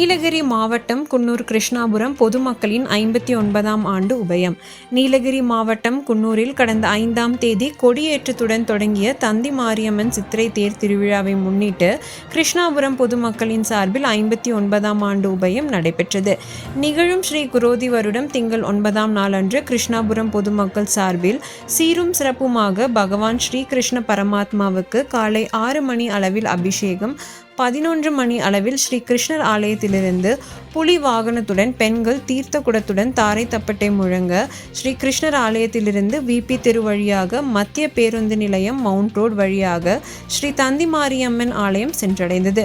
நீலகிரி மாவட்டம் குன்னூர் கிருஷ்ணாபுரம் பொதுமக்களின் ஐம்பத்தி ஒன்பதாம் ஆண்டு உபயம். நீலகிரி மாவட்டம் குன்னூரில் கடந்த ஐந்தாம் தேதி கொடியேற்றத்துடன் தொடங்கிய தந்தி மாரியம்மன் சித்திரை தேர் திருவிழாவை முன்னிட்டு கிருஷ்ணாபுரம் பொதுமக்களின் சார்பில் ஐம்பத்தி ஒன்பதாம் ஆண்டு உபயம் நடைபெற்றது. நிகழும் ஸ்ரீ குரோதி வருடம் திங்கள் ஒன்பதாம் நாளன்று கிருஷ்ணாபுரம் பொதுமக்கள் சார்பில் சீரும் சிறப்புமாக பகவான் ஸ்ரீ கிருஷ்ண பரமாத்மாவுக்கு காலை ஆறு மணி அளவில் அபிஷேகம் பதினொன்று மணி அளவில் ஸ்ரீ கிருஷ்ணர் ஆலயத்திலிருந்து புலி வாகனத்துடன் பெண்கள் தீர்த்த குடத்துடன் தாரை தப்பட்டை முழங்க ஸ்ரீ கிருஷ்ணர் ஆலயத்திலிருந்து விபி தெரு வழியாக மத்திய பேருந்து நிலையம் மவுண்ட் ரோடு வழியாக ஸ்ரீ தந்தி மாரியம்மன் ஆலயம் சென்றடைந்தது.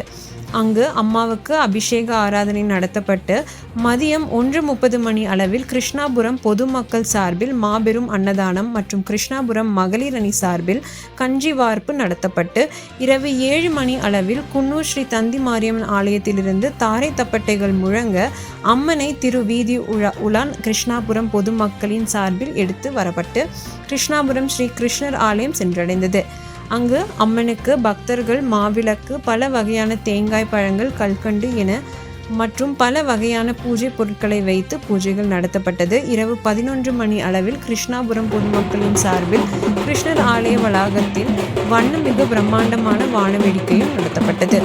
அங்கு அம்மாவுக்கு அபிஷேக ஆராதனை நடத்தப்பட்டு மதியம் ஒன்று முப்பது மணி அளவில் கிருஷ்ணாபுரம் பொதுமக்கள் சார்பில் மாபெரும் அன்னதானம் மற்றும் கிருஷ்ணாபுரம் மகளிர் அணி சார்பில் கஞ்சி வார்ப்பு நடத்தப்பட்டு இரவு ஏழு மணி அளவில் குன்னூர் ஸ்ரீ தந்தி மாரியம்மன் ஆலயத்திலிருந்து தாரை தப்பட்டைகள் முழங்க அம்மனை திரு வீதி உலா உலான் கிருஷ்ணாபுரம் பொதுமக்களின் சார்பில் எடுத்து வரப்பட்டு கிருஷ்ணாபுரம் ஸ்ரீ கிருஷ்ணர் ஆலயம் சென்றடைந்தது. அங்கு அம்மனுக்கு பக்தர்கள் மாவிளக்கு பல வகையான தேங்காய் பழங்கள் கல்கண்டு என மற்றும் பல வகையான பூஜை பொருட்களை வைத்து பூஜைகள் நடத்தப்பட்டது. இரவு பதினொன்று மணி அளவில் கிருஷ்ணாபுரம் பொதுமக்களின் சார்பில் கிருஷ்ணர் ஆலய வளாகத்தில் வண்ணமிகு பிரம்மாண்டமான வான வேடிக்கையும் நடத்தப்பட்டது.